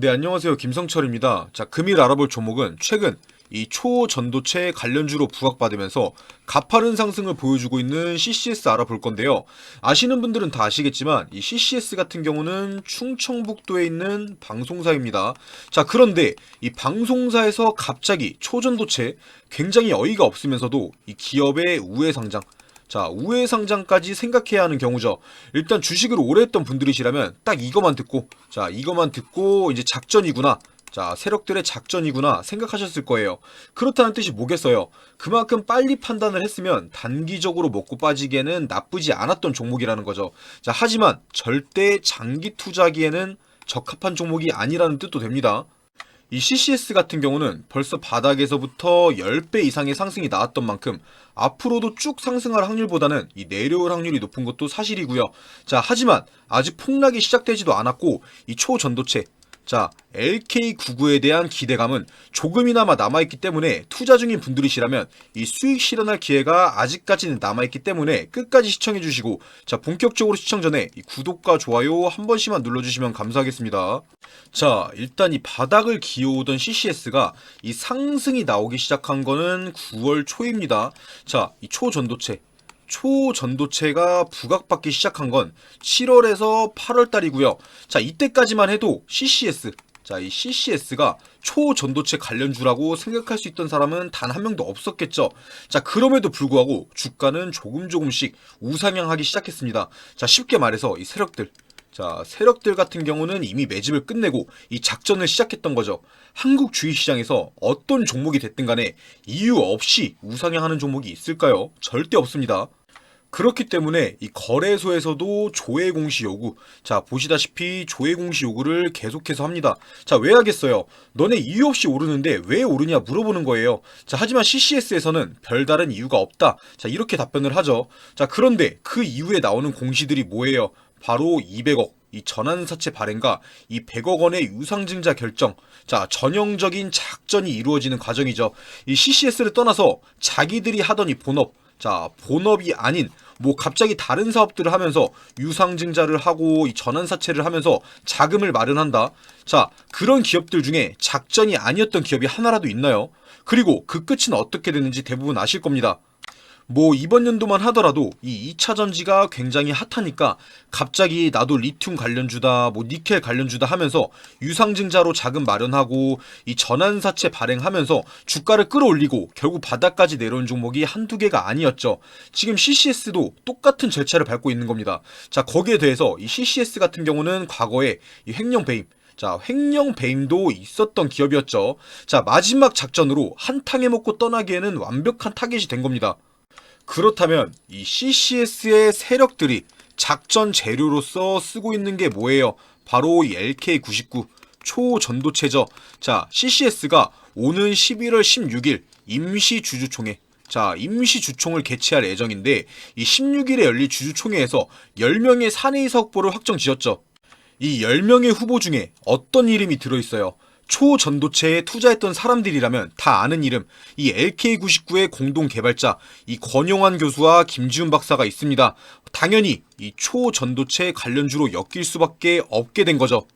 네, 안녕하세요. 김성철입니다. 자, 금일 알아볼 종목은 최근 이 초전도체 관련주로 부각받으면서 가파른 상승을 보여주고 있는 CCS 알아볼 건데요. 아시는 분들은 다 아시겠지만 이 CCS 같은 경우는 충청북도에 있는 방송사입니다. 자, 그런데 이 방송사에서 갑자기 초전도체 굉장히 어이가 없으면서도 이 기업의 우회 상장 자, 우회 상장까지 생각해야 하는 경우죠. 일단 주식을 오래 했던 분들이시라면 딱 이거만 듣고, 자, 이거만 듣고 이제 작전이구나. 자, 세력들의 작전이구나 생각하셨을 거예요. 그렇다는 뜻이 뭐겠어요? 그만큼 빨리 판단을 했으면 단기적으로 먹고 빠지기에는 나쁘지 않았던 종목이라는 거죠. 자, 하지만 절대 장기 투자기에는 적합한 종목이 아니라는 뜻도 됩니다. 이 CCS 같은 경우는 벌써 바닥에서부터 10배 이상의 상승이 나왔던 만큼 앞으로도 쭉 상승할 확률보다는 이 내려올 확률이 높은 것도 사실이고요. 자, 하지만 아직 폭락이 시작되지도 않았고 이 초전도체 자, LK99에 대한 기대감은 조금이나마 남아있기 때문에 투자 중인 분들이시라면 이 수익 실현할 기회가 아직까지는 남아있기 때문에 끝까지 시청해주시고 자, 본격적으로 시청 전에 이 구독과 좋아요 한 번씩만 눌러주시면 감사하겠습니다. 자, 일단 이 바닥을 기어오던 CCS가 이 상승이 나오기 시작한 거는 9월 초입니다. 자, 이 초전도체. 초전도체가 부각받기 시작한 건 7월에서 8월 달이고요. 자, 이때까지만 해도 CCS. 자, 이 CCS가 초전도체 관련주라고 생각할 수 있던 사람은 단 한 명도 없었겠죠. 자, 그럼에도 불구하고 주가는 조금 조금씩 우상향하기 시작했습니다. 자, 쉽게 말해서 이 세력들, 자, 세력들 같은 경우는 이미 매집을 끝내고 이 작전을 시작했던 거죠. 한국 주식 시장에서 어떤 종목이 됐든 간에 이유 없이 우상향하는 종목이 있을까요? 절대 없습니다. 그렇기 때문에 이 거래소에서도 조회 공시 요구. 자, 보시다시피 조회 공시 요구를 계속해서 합니다. 자, 왜 하겠어요? 너네 이유 없이 오르는데 왜 오르냐 물어보는 거예요. 자, 하지만 CCS에서는 별다른 이유가 없다. 자, 이렇게 답변을 하죠. 자, 그런데 그 이후에 나오는 공시들이 뭐예요? 바로 200억. 이 전환사채 발행과 이 100억 원의 유상증자 결정. 자, 전형적인 작전이 이루어지는 과정이죠. 이 CCS를 떠나서 자기들이 하던 이 본업. 자, 본업이 아닌 뭐 갑자기 다른 사업들을 하면서 유상증자를 하고 이 전환사채를 하면서 자금을 마련한다. 자, 그런 기업들 중에 작전이 아니었던 기업이 하나라도 있나요? 그리고 그 끝은 어떻게 됐는지 대부분 아실 겁니다. 뭐 이번 연도만 하더라도 이 2차 전지가 굉장히 핫하니까 갑자기 나도 리튬 관련주다 뭐 니켈 관련주다 하면서 유상증자로 자금 마련하고 이 전환사채 발행하면서 주가를 끌어올리고 결국 바닥까지 내려온 종목이 한두 개가 아니었죠. 지금 CCS도 똑같은 절차를 밟고 있는 겁니다. 자 거기에 대해서 이 CCS 같은 경우는 과거에 이 횡령 배임 자, 횡령 배임도 있었던 기업이었죠. 자, 마지막 작전으로 한탕에 먹고 떠나기에는 완벽한 타겟이 된 겁니다. 그렇다면 이 CCS의 세력들이 작전 재료로서 쓰고 있는 게 뭐예요? 바로 이 LK99 초전도체죠. 자, CCS가 오는 11월 16일 임시 주주총회 자, 임시 주총을 개최할 예정인데 이 16일에 열릴 주주총회에서 10명의 사내이사 후보를 확정 지었죠. 이 10명의 후보 중에 어떤 이름이 들어있어요? 초전도체에 투자했던 사람들이라면 다 아는 이름, 이 LK99의 공동 개발자, 이 권용환 교수와 김지훈 박사가 있습니다. 당연히 이 초전도체 관련주로 엮일 수밖에 없게 된 거죠.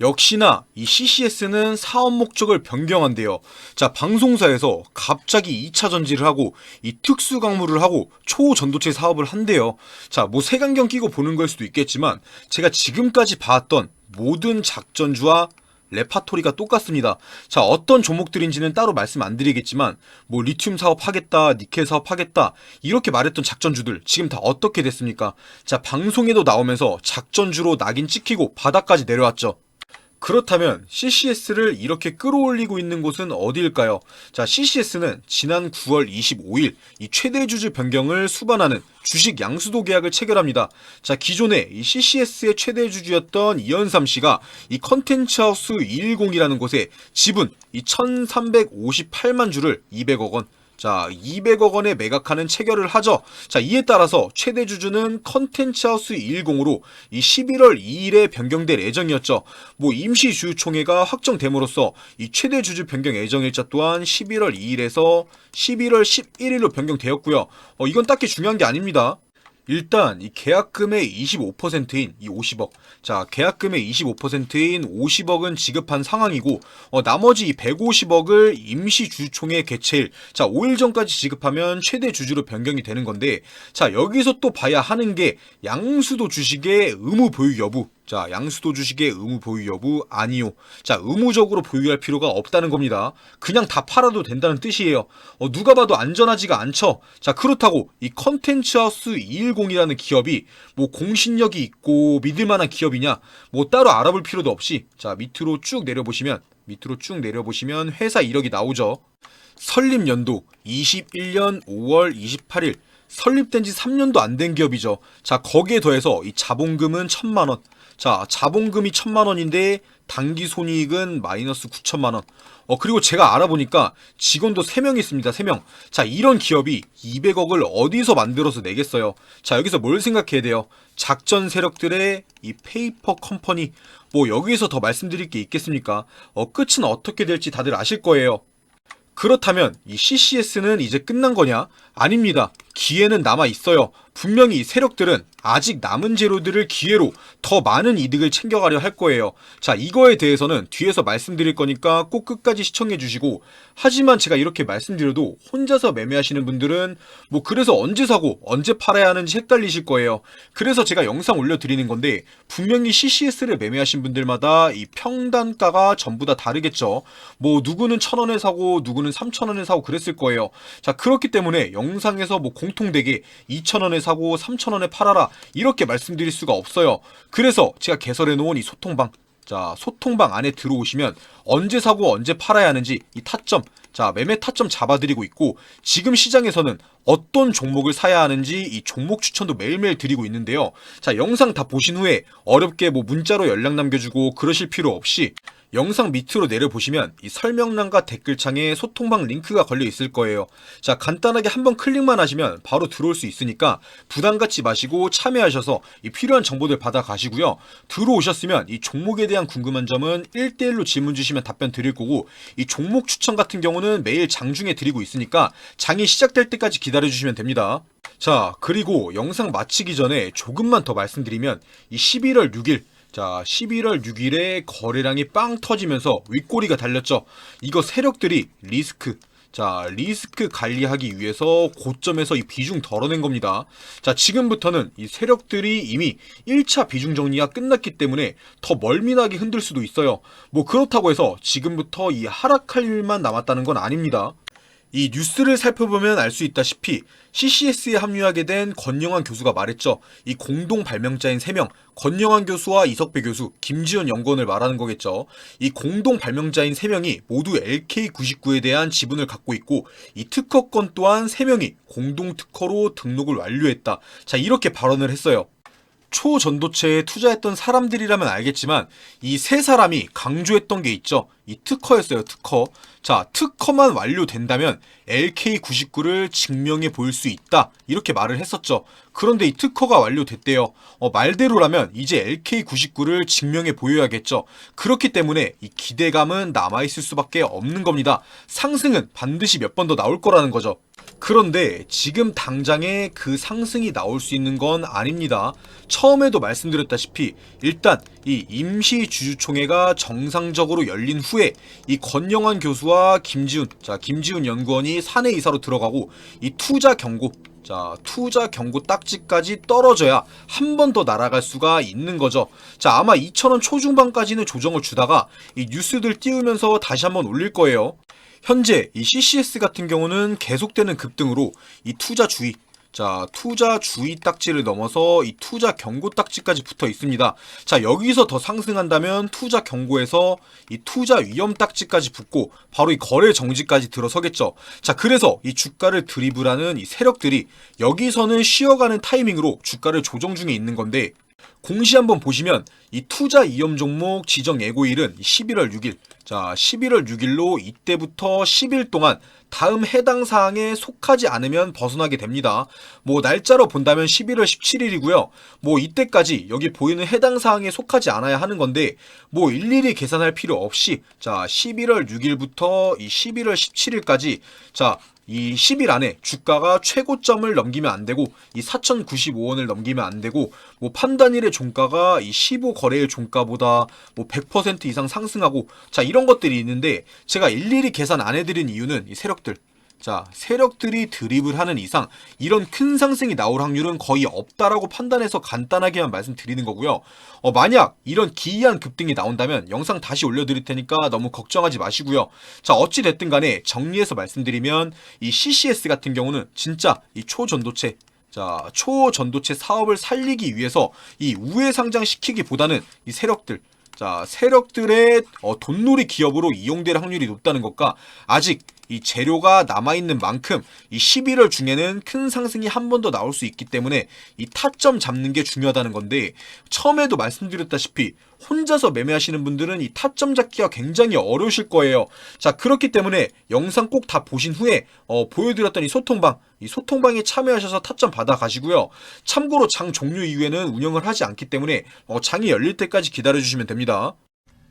역시나 이 CCS는 사업 목적을 변경한대요. 자, 방송사에서 갑자기 2차 전지를 하고 이 특수 강물을 하고 초전도체 사업을 한대요. 자, 뭐 색안경 끼고 보는 걸 수도 있겠지만 제가 지금까지 봤던 모든 작전주와 레파토리가 똑같습니다. 자, 어떤 종목들인지는 따로 말씀 안 드리겠지만, 뭐, 리튬 사업 하겠다, 니켈 사업 하겠다, 이렇게 말했던 작전주들, 지금 다 어떻게 됐습니까? 자, 방송에도 나오면서 작전주로 낙인 찍히고 바닥까지 내려왔죠. 그렇다면 CCS를 이렇게 끌어올리고 있는 곳은 어디일까요? 자, CCS는 지난 9월 25일 이 최대 주주 변경을 수반하는 주식 양수도 계약을 체결합니다. 자, 기존에 이 CCS의 최대 주주였던 이현삼 씨가 이 컨텐츠 하우스 210이라는 곳에 지분 이 1,358만 주를 200억 원 자, 200억 원에 매각하는 체결을 하죠. 자, 이에 따라서 최대 주주는 컨텐츠 하우스 210으로 이 11월 2일에 변경될 예정이었죠. 뭐 임시 주주총회가 확정됨으로써 이 최대 주주 변경 예정일자 또한 11월 2일에서 11월 11일로 변경되었고요. 어, 이건 딱히 중요한 게 아닙니다. 일단 이 계약금의 25%인 이 50억. 자, 계약금의 25%인 50억은 지급한 상황이고 어, 나머지 이 150억을 임시 주주총회 개최일 자, 5일 전까지 지급하면 최대 주주로 변경이 되는 건데 자, 여기서 또 봐야 하는 게 양수도 주식의 의무 보유 여부. 자, 양수도 주식의 의무 보유 여부 아니요. 자, 의무적으로 보유할 필요가 없다는 겁니다. 그냥 다 팔아도 된다는 뜻이에요. 어, 누가 봐도 안전하지가 않죠. 자, 그렇다고 이 컨텐츠 하우스 210이라는 기업이 뭐 공신력이 있고 믿을 만한 기업이냐? 뭐 따로 알아볼 필요도 없이 자, 밑으로 쭉 내려보시면 밑으로 쭉 내려보시면 회사 이력이 나오죠. 설립 연도 21년 5월 28일 설립된 지 3년도 안 된 기업이죠. 자, 거기에 더해서 이 자본금은 1천만 원. 자, 자본금이 1천만 원인데 단기 손익은 마이너스 9천만 원. 어, 그리고 제가 알아보니까 직원도 3명 있습니다. 3명. 자, 이런 기업이 200억을 어디서 만들어서 내겠어요? 자, 여기서 뭘 생각해야 돼요? 작전 세력들의 이 페이퍼 컴퍼니. 뭐 여기서 더 말씀드릴 게 있겠습니까? 어, 끝은 어떻게 될지 다들 아실 거예요. 그렇다면 이 CCS는 이제 끝난 거냐? 아닙니다. 기회는 남아 있어요. 분명히 이 세력들은 아직 남은 재료들을 기회로 더 많은 이득을 챙겨가려 할 거예요. 자, 이거에 대해서는 뒤에서 말씀드릴 거니까 꼭 끝까지 시청해 주시고, 하지만 제가 이렇게 말씀드려도 혼자서 매매하시는 분들은 뭐 그래서 언제 사고 언제 팔아야 하는지 헷갈리실 거예요. 그래서 제가 영상 올려드리는 건데, 분명히 CCS를 매매하신 분들마다 이 평단가가 전부 다 다르겠죠. 뭐 누구는 천 원에 사고 누구는 삼천 원에 사고 그랬을 거예요. 자, 그렇기 때문에 영상에서 뭐 공통되게 2,000원에 사고 3,000원에 팔아라 이렇게 말씀드릴 수가 없어요. 그래서 제가 개설해 놓은 이 소통방 자, 소통방 안에 들어오시면 언제 사고 언제 팔아야 하는지 이 타점, 자, 매매 타점 잡아드리고 있고 지금 시장에서는 어떤 종목을 사야 하는지 이 종목 추천도 매일매일 드리고 있는데요. 자, 영상 다 보신 후에 어렵게 뭐 문자로 연락 남겨주고 그러실 필요 없이 영상 밑으로 내려보시면 이 설명란과 댓글창에 소통방 링크가 걸려 있을 거예요. 자, 간단하게 한번 클릭만 하시면 바로 들어올 수 있으니까 부담 갖지 마시고 참여하셔서 이 필요한 정보들 받아 가시고요. 들어오셨으면 이 종목에 대한 궁금한 점은 1대1로 질문 주시면 답변 드릴 거고 이 종목 추천 같은 경우는 매일 장중에 드리고 있으니까 장이 시작될 때까지 기다려 주시면 됩니다. 자, 그리고 영상 마치기 전에 조금만 더 말씀드리면 이 11월 6일 자, 11월 6일에 거래량이 빵 터지면서 윗꼬리가 달렸죠. 이거 세력들이 리스크, 자, 리스크 관리하기 위해서 고점에서 이 비중 덜어낸 겁니다. 자, 지금부터는 이 세력들이 이미 1차 비중 정리가 끝났기 때문에 더 멀미나게 흔들 수도 있어요. 뭐 그렇다고 해서 지금부터 이 하락할 일만 남았다는 건 아닙니다. 이 뉴스를 살펴보면 알 수 있다시피 CCS에 합류하게 된 권영환 교수가 말했죠. 이 공동 발명자인 3명, 권영환 교수와 이석배 교수, 김지현 연구원을 말하는 거겠죠. 이 공동 발명자인 3명이 모두 LK99에 대한 지분을 갖고 있고 이 특허권 또한 3명이 공동 특허로 등록을 완료했다. 자, 이렇게 발언을 했어요. 초전도체에 투자했던 사람들이라면 알겠지만 이 세 사람이 강조했던 게 있죠. 이 특허였어요, 특허. 자, 특허만 완료된다면 LK99를 증명해 볼 수 있다. 이렇게 말을 했었죠. 그런데 이 특허가 완료됐대요. 어, 말대로라면 이제 LK99를 증명해 보여야겠죠. 그렇기 때문에 이 기대감은 남아있을 수밖에 없는 겁니다. 상승은 반드시 몇 번 더 나올 거라는 거죠. 그런데 지금 당장에 그 상승이 나올 수 있는 건 아닙니다. 처음에도 말씀드렸다시피 일단 이 임시 주주총회가 정상적으로 열린 후에 이 권영환 교수와 김지훈, 자 김지훈 연구원이 사내 이사로 들어가고 이 투자 경고 자, 투자 경고 딱지까지 떨어져야 한 번 더 날아갈 수가 있는 거죠. 자, 아마 2,000원 초중반까지는 조정을 주다가 이 뉴스들 띄우면서 다시 한번 올릴 거예요. 현재 이 CCS 같은 경우는 계속되는 급등으로 이 투자 주의 자, 투자 주의 딱지를 넘어서 이 투자 경고 딱지까지 붙어 있습니다. 자, 여기서 더 상승한다면 투자 경고에서 이 투자 위험 딱지까지 붙고 바로 이 거래 정지까지 들어서겠죠. 자, 그래서 이 주가를 드리블하는 이 세력들이 여기서는 쉬어가는 타이밍으로 주가를 조정 중에 있는 건데 공시 한번 보시면 이 투자 이염 종목 지정 예고일은 11월 6일. 자, 11월 6일로 이때부터 10일 동안 다음 해당 사항에 속하지 않으면 벗어나게 됩니다. 뭐 날짜로 본다면 11월 17일이고요. 뭐 이때까지 여기 보이는 해당 사항에 속하지 않아야 하는 건데 뭐 일일이 계산할 필요 없이 자, 11월 6일부터 이 11월 17일까지 자, 이 10일 안에 주가가 최고점을 넘기면 안 되고 이 4,095원을 넘기면 안 되고 뭐 판단일의 종가가 이 15 거래일 종가보다 뭐 100% 이상 상승하고 자 이런 것들이 있는데 제가 일일이 계산 안 해드린 이유는 이 세력들 자, 세력들이 드립을 하는 이상 이런 큰 상승이 나올 확률은 거의 없다라고 판단해서 간단하게만 말씀드리는 거고요. 어, 만약 이런 기이한 급등이 나온다면 영상 다시 올려드릴 테니까 너무 걱정하지 마시고요. 자, 어찌 됐든 간에 정리해서 말씀드리면 이 CCS 같은 경우는 진짜 이 초전도체 자, 초전도체 사업을 살리기 위해서 이 우회 상장시키기보다는 이 세력들 자, 세력들의 어, 돈놀이 기업으로 이용될 확률이 높다는 것과 아직 이 재료가 남아있는 만큼 이 11월 중에는 큰 상승이 한 번 더 나올 수 있기 때문에 이 타점 잡는 게 중요하다는 건데 처음에도 말씀드렸다시피 혼자서 매매하시는 분들은 이 타점 잡기가 굉장히 어려우실 거예요. 자, 그렇기 때문에 영상 꼭 다 보신 후에 어, 보여드렸던 이 소통방, 이 소통방에 참여하셔서 타점 받아 가시고요. 참고로 장 종료 이후에는 운영을 하지 않기 때문에 어, 장이 열릴 때까지 기다려 주시면 됩니다.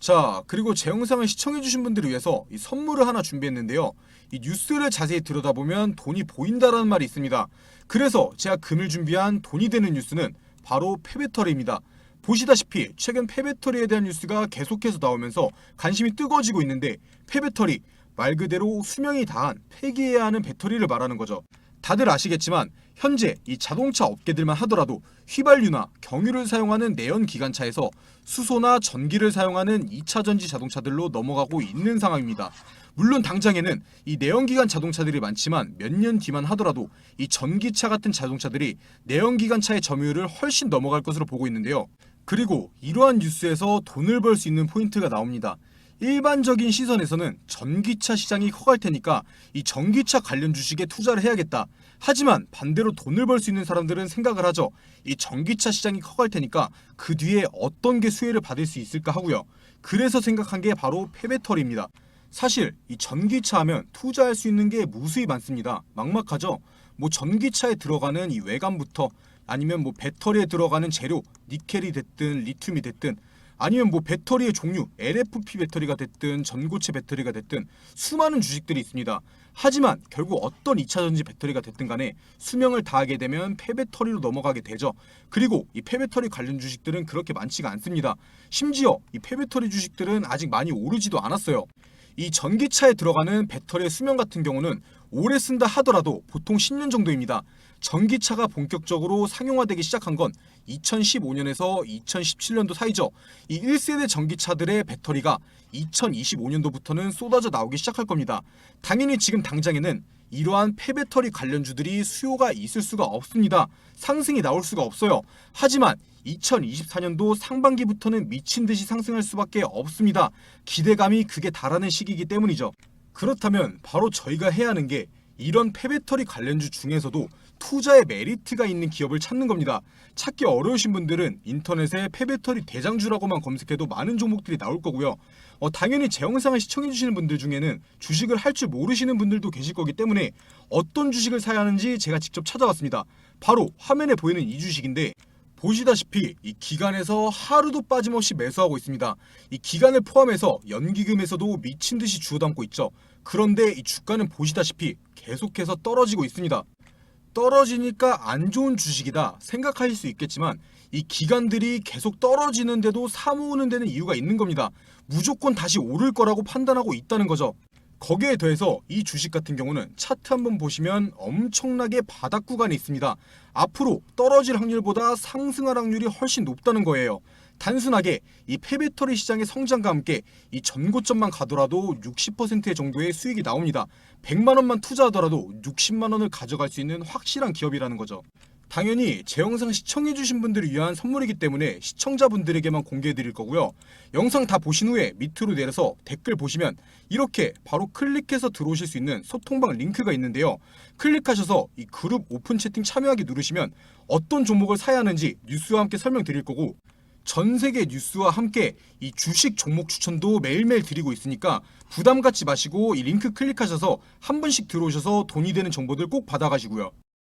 자, 그리고 제 영상을 시청해주신 분들을 위해서 이 선물을 하나 준비했는데요. 이 뉴스를 자세히 들여다보면 돈이 보인다라는 말이 있습니다. 그래서 제가 금일 준비한 돈이 되는 뉴스는 바로 폐배터리입니다. 보시다시피 최근 폐배터리에 대한 뉴스가 계속해서 나오면서 관심이 뜨거워지고 있는데 폐배터리 말 그대로 수명이 다한 폐기해야 하는 배터리를 말하는 거죠. 다들 아시겠지만 현재 이 자동차 업계들만 하더라도 휘발유나 경유를 사용하는 내연 기관차에서 수소나 전기를 사용하는 2차 전지 자동차들로 넘어가고 있는 상황입니다. 물론 당장에는 이 내연기관 자동차들이 많지만 몇 년 뒤만 하더라도 이 전기차 같은 자동차들이 내연기관차의 점유율을 훨씬 넘어갈 것으로 보고 있는데요. 그리고 이러한 뉴스에서 돈을 벌 수 있는 포인트가 나옵니다. 일반적인 시선에서는 전기차 시장이 커갈 테니까 이 전기차 관련 주식에 투자를 해야겠다. 하지만 반대로 돈을 벌 수 있는 사람들은 생각을 하죠. 이 전기차 시장이 커갈 테니까 그 뒤에 어떤 게 수혜를 받을 수 있을까 하고요. 그래서 생각한 게 바로 폐배터리입니다. 사실 이 전기차 하면 투자할 수 있는 게 무수히 많습니다. 막막하죠. 뭐 전기차에 들어가는 이 외관부터 아니면 뭐 배터리에 들어가는 재료, 니켈이 됐든 리튬이 됐든 아니면 뭐 배터리의 종류, LFP 배터리가 됐든 전고체 배터리가 됐든 수많은 주식들이 있습니다. 하지만 결국 어떤 2차 전지 배터리가 됐든 간에 수명을 다하게 되면 폐배터리로 넘어가게 되죠. 그리고 이 폐배터리 관련 주식들은 그렇게 많지가 않습니다. 심지어 이 폐배터리 주식들은 아직 많이 오르지도 않았어요. 이 전기차에 들어가는 배터리의 수명 같은 경우는 오래 쓴다 하더라도 보통 10년 정도입니다. 전기차가 본격적으로 상용화되기 시작한 건 2015년에서 2017년도 사이죠. 이 1세대 전기차들의 배터리가 2025년도부터는 쏟아져 나오기 시작할 겁니다. 당연히 지금 당장에는 이러한 폐배터리 관련주들이 수요가 있을 수가 없습니다. 상승이 나올 수가 없어요. 하지만 2024년도 상반기부터는 미친 듯이 상승할 수밖에 없습니다. 기대감이 극에 달하는 시기이기 때문이죠. 그렇다면 바로 저희가 해야 하는 게 이런 폐배터리 관련주 중에서도 투자의 메리트가 있는 기업을 찾는 겁니다. 찾기 어려우신 분들은 인터넷에 폐배터리 대장주라고만 검색해도 많은 종목들이 나올 거고요. 어, 당연히 제 영상을 시청해주시는 분들 중에는 주식을 할 줄 모르시는 분들도 계실 거기 때문에 어떤 주식을 사야 하는지 제가 직접 찾아왔습니다. 바로 화면에 보이는 이 주식인데 보시다시피 이 기간에서 하루도 빠짐없이 매수하고 있습니다. 이 기간을 포함해서 연기금에서도 미친 듯이 주워 담고 있죠. 그런데 이 주가는 보시다시피 계속해서 떨어지고 있습니다. 떨어지니까 안 좋은 주식이다 생각하실 수 있겠지만 이 기관들이 계속 떨어지는데도 사모으는 데는 이유가 있는 겁니다. 무조건 다시 오를 거라고 판단하고 있다는 거죠. 거기에 더해서 이 주식 같은 경우는 차트 한번 보시면 엄청나게 바닥 구간이 있습니다. 앞으로 떨어질 확률보다 상승할 확률이 훨씬 높다는 거예요. 단순하게 이 폐배터리 시장의 성장과 함께 이 전고점만 가더라도 60%의 정도의 수익이 나옵니다. 100만 원만 투자하더라도 60만 원을 가져갈 수 있는 확실한 기업이라는 거죠. 당연히 제 영상 시청해주신 분들을 위한 선물이기 때문에 시청자분들에게만 공개해드릴 거고요. 영상 다 보신 후에 밑으로 내려서 댓글 보시면 이렇게 바로 클릭해서 들어오실 수 있는 소통방 링크가 있는데요. 클릭하셔서 이 그룹 오픈 채팅 참여하기 누르시면 어떤 종목을 사야 하는지 뉴스와 함께 설명드릴 거고 전 세계 뉴스와 함께 이 주식 종목 추천도 매일매일 드리고 있으니까 부담 갖지 마시고 이 링크 클릭하셔서 한 분씩 들어오셔서 돈이 되는 정보들 꼭 받아가시고요.